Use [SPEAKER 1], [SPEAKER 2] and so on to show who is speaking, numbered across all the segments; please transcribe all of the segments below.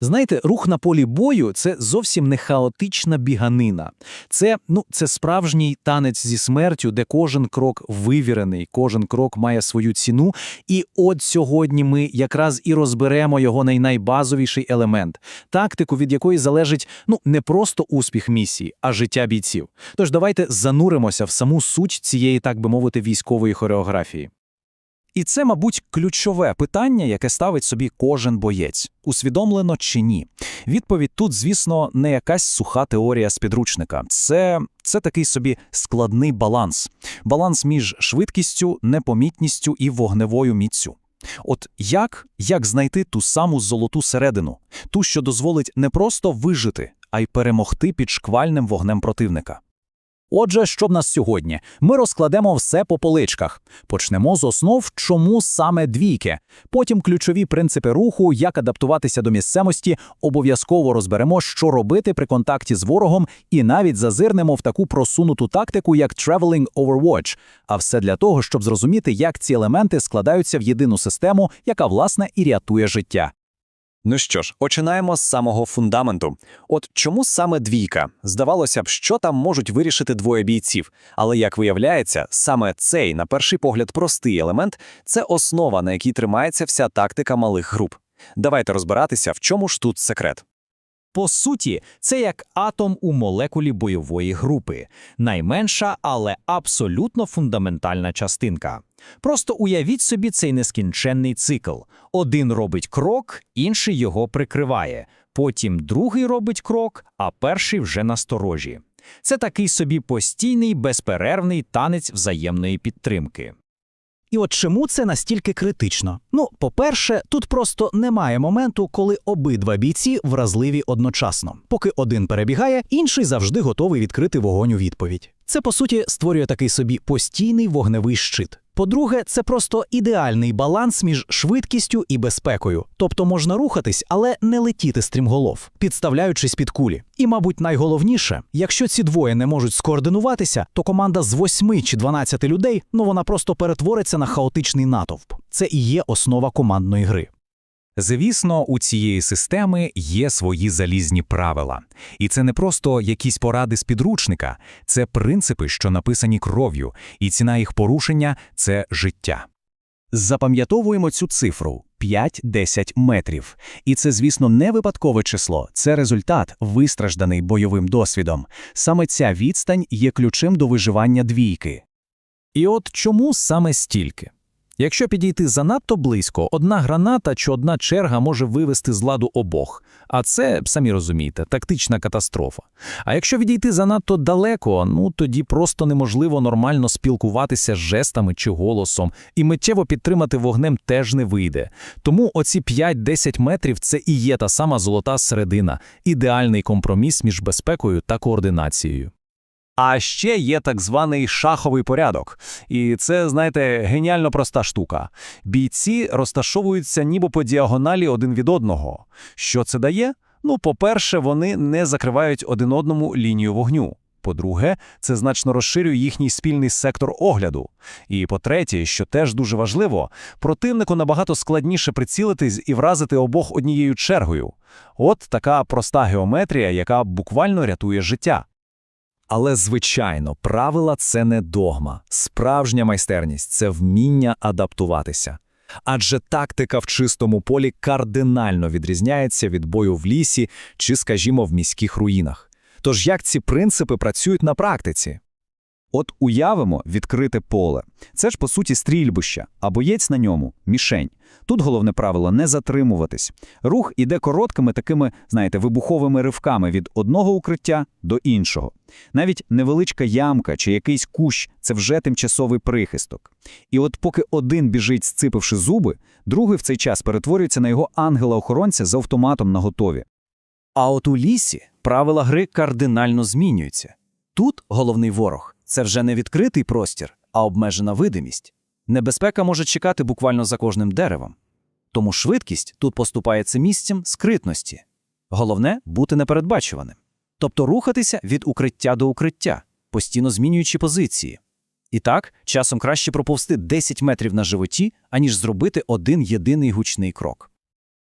[SPEAKER 1] Знаєте, рух на полі бою це зовсім не хаотична біганина. Це, ну, це справжній танець зі смертю, де кожен крок вивірений, кожен крок має свою ціну. І от сьогодні ми якраз і розберемо його най- найбазовіший елемент тактику, від якої залежить ну не просто успіх місії, а життя бійців. Тож давайте зануримося в саму суть цієї, так би мовити, військової хореографії.
[SPEAKER 2] І це, мабуть, ключове питання, яке ставить собі кожен боєць, усвідомлено чи ні. Відповідь тут, звісно, не якась суха теорія з підручника. Це, це такий собі складний баланс. Баланс між швидкістю, непомітністю і вогневою міцю. От як, як знайти ту саму золоту середину, ту, що дозволить не просто вижити, а й перемогти під шквальним вогнем противника. Отже, що в нас сьогодні? Ми розкладемо все по поличках. Почнемо з основ, чому саме двійки. Потім ключові принципи руху, як адаптуватися до місцевості, обов'язково розберемо, що робити при контакті з ворогом, і навіть зазирнемо в таку просунуту тактику, як Traveling Overwatch. А все для того, щоб зрозуміти, як ці елементи складаються в єдину систему, яка, власне, і рятує життя.
[SPEAKER 3] Ну що ж, починаємо з самого фундаменту. От чому саме двійка? Здавалося б, що там можуть вирішити двоє бійців. Але як виявляється, саме цей, на перший погляд, простий елемент це основа, на якій тримається вся тактика малих груп. Давайте розбиратися, в чому ж тут секрет.
[SPEAKER 2] По суті, це як атом у молекулі бойової групи. Найменша, але абсолютно фундаментальна частинка. Просто уявіть собі цей нескінченний цикл. Один робить крок, інший його прикриває. Потім другий робить крок, а перший вже насторожі. Це такий собі постійний, безперервний танець взаємної підтримки.
[SPEAKER 4] І от чому це настільки критично? Ну, по-перше, тут просто немає моменту, коли обидва бійці вразливі одночасно. Поки один перебігає, інший завжди готовий відкрити вогонь у відповідь. Це, по суті, створює такий собі постійний вогневий щит. По-друге, це просто ідеальний баланс між швидкістю і безпекою. Тобто можна рухатись, але не летіти стрімголов, підставляючись під кулі. І, мабуть, найголовніше, якщо ці двоє не можуть скоординуватися, то команда з 8 чи 12 людей, ну вона просто перетвориться на хаотичний натовп. Це і є основа командної гри.
[SPEAKER 5] Звісно, у цієї системи є свої залізні правила. І це не просто якісь поради з підручника, це принципи, що написані кров'ю, і ціна їх порушення це життя. Запам'ятовуємо цю цифру 5-10 метрів. І це, звісно, не випадкове число, це результат, вистражданий бойовим досвідом. Саме ця відстань є ключем до виживання двійки.
[SPEAKER 2] І от чому саме стільки? Якщо підійти занадто близько, одна граната чи одна черга може вивести з ладу обох. А це, самі розумієте, тактична катастрофа. А якщо відійти занадто далеко, ну тоді просто неможливо нормально спілкуватися з жестами чи голосом, і миттєво підтримати вогнем теж не вийде. Тому оці 5-10 метрів це і є та сама золота середина, ідеальний компроміс між безпекою та координацією.
[SPEAKER 3] А ще є так званий шаховий порядок. І це, знаєте, геніально проста штука. Бійці розташовуються ніби по діагоналі один від одного. Що це дає? Ну, по-перше, вони не закривають один одному лінію вогню. По-друге, це значно розширює їхній спільний сектор огляду. І по-третє, що теж дуже важливо, противнику набагато складніше прицілитись і вразити обох однією чергою. От така проста геометрія, яка буквально рятує життя.
[SPEAKER 5] Але, звичайно, правила це не догма. Справжня майстерність це вміння адаптуватися. Адже тактика в чистому полі кардинально відрізняється від бою в лісі чи, скажімо, в міських руїнах. Тож як ці принципи працюють на практиці?
[SPEAKER 6] От уявимо відкрите поле. Це ж, по суті, стрільбище, а боєць на ньому – мішень. Тут головне правило – не затримуватись. Рух іде короткими такими, знаєте, вибуховими ривками від одного укриття до іншого. Навіть невеличка ямка чи якийсь кущ – це вже тимчасовий прихисток. І от поки один біжить, сципивши зуби, другий в цей час перетворюється на його ангела-охоронця з автоматом наготові.
[SPEAKER 3] А от у лісі правила гри кардинально змінюються. Тут головний ворог це вже не відкритий простір, а обмежена видимість. Небезпека може чекати буквально за кожним деревом. Тому швидкість тут поступається місцем скритності. Головне бути непередбачуваним. Тобто рухатися від укриття до укриття, постійно змінюючи позиції. І так, часом краще проповсти 10 метрів на животі, аніж зробити один єдиний гучний крок.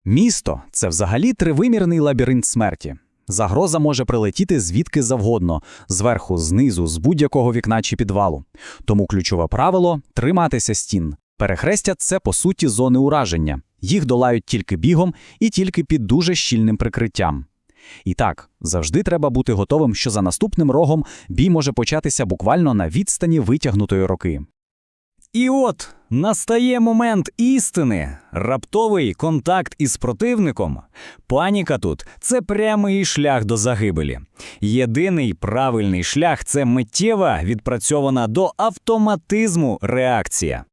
[SPEAKER 2] Місто це взагалі тривимірний лабіринт смерті. Загроза може прилетіти звідки завгодно, зверху, знизу, з будь-якого вікна чи підвалу. Тому ключове правило триматися стін. Перехрестя це по суті зони ураження. Їх долають тільки бігом і тільки під дуже щільним прикриттям. І так, завжди треба бути готовим, що за наступним рогом бій може початися буквально на відстані витягнутої руки.
[SPEAKER 3] І от настає момент істини, раптовий контакт із противником. Паніка тут це прямий шлях до загибелі. Єдиний правильний шлях це миттєва, відпрацьована до автоматизму реакція.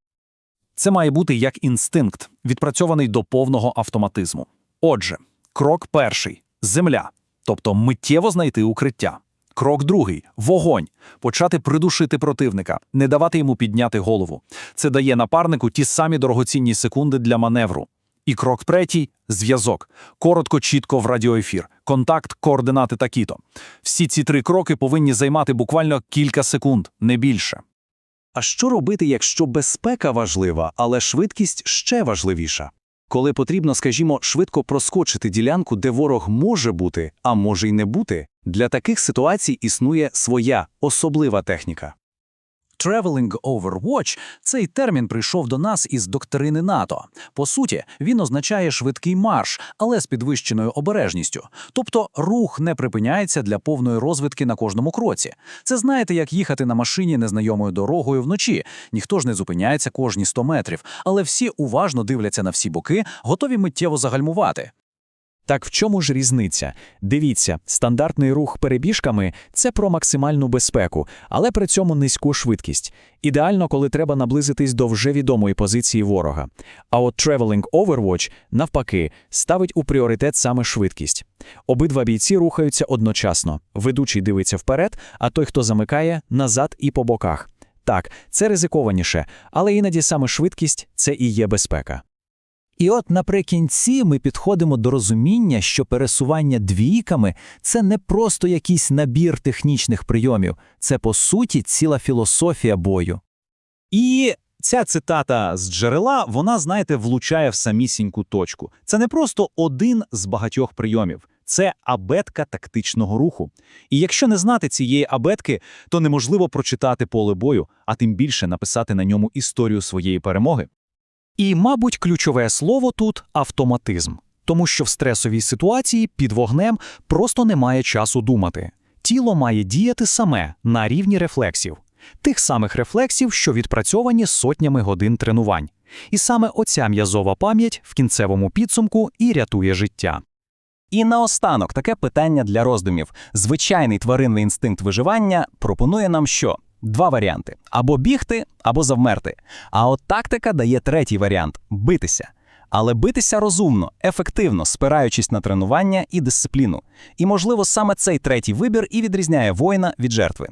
[SPEAKER 1] Це має бути як інстинкт, відпрацьований до повного автоматизму. Отже, крок перший земля, тобто миттєво знайти укриття. Крок другий вогонь, почати придушити противника, не давати йому підняти голову. Це дає напарнику ті самі дорогоцінні секунди для маневру. І крок третій зв'язок. Коротко, чітко в радіоефір. Контакт, координати такі-то. Всі ці три кроки повинні займати буквально кілька секунд, не більше.
[SPEAKER 2] А що робити, якщо безпека важлива, але швидкість ще важливіша? Коли потрібно, скажімо, швидко проскочити ділянку, де ворог може бути, а може й не бути, для таких ситуацій існує своя особлива техніка.
[SPEAKER 1] Traveling Overwatch – цей термін прийшов до нас із доктрини НАТО. По суті, він означає швидкий марш, але з підвищеною обережністю. Тобто рух не припиняється для повної розвідки на кожному кроці. Це знаєте, як їхати на машині незнайомою дорогою вночі. Ніхто ж не зупиняється кожні 100 метрів, але всі уважно дивляться на всі боки, готові миттєво загальмувати.
[SPEAKER 2] Так в чому ж різниця? Дивіться, стандартний рух перебіжками це про максимальну безпеку, але при цьому низьку швидкість. Ідеально, коли треба наблизитись до вже відомої позиції ворога. А от Traveling Overwatch, навпаки, ставить у пріоритет саме швидкість. Обидва бійці рухаються одночасно. Ведучий дивиться вперед, а той, хто замикає, назад і по боках. Так, це ризикованіше, але іноді саме швидкість це і є безпека.
[SPEAKER 5] І от наприкінці ми підходимо до розуміння, що пересування двійками це не просто якийсь набір технічних прийомів, це по суті ціла філософія бою.
[SPEAKER 6] І ця цитата з джерела, вона, знаєте, влучає в самісіньку точку. Це не просто один з багатьох прийомів. Це абетка тактичного руху. І якщо не знати цієї абетки, то неможливо прочитати поле бою, а тим більше написати на ньому історію своєї перемоги.
[SPEAKER 2] І, мабуть, ключове слово тут автоматизм, тому що в стресовій ситуації під вогнем просто немає часу думати. Тіло має діяти саме на рівні рефлексів, тих самих рефлексів, що відпрацьовані сотнями годин тренувань. І саме оця м'язова пам'ять в кінцевому підсумку і рятує життя.
[SPEAKER 3] І наостанок таке питання для роздумів. Звичайний тваринний інстинкт виживання пропонує нам що? Два варіанти: або бігти, або завмерти. А от тактика дає третій варіант битися. Але битися розумно, ефективно, спираючись на тренування і дисципліну. І, можливо, саме цей третій вибір і відрізняє воїна від жертви.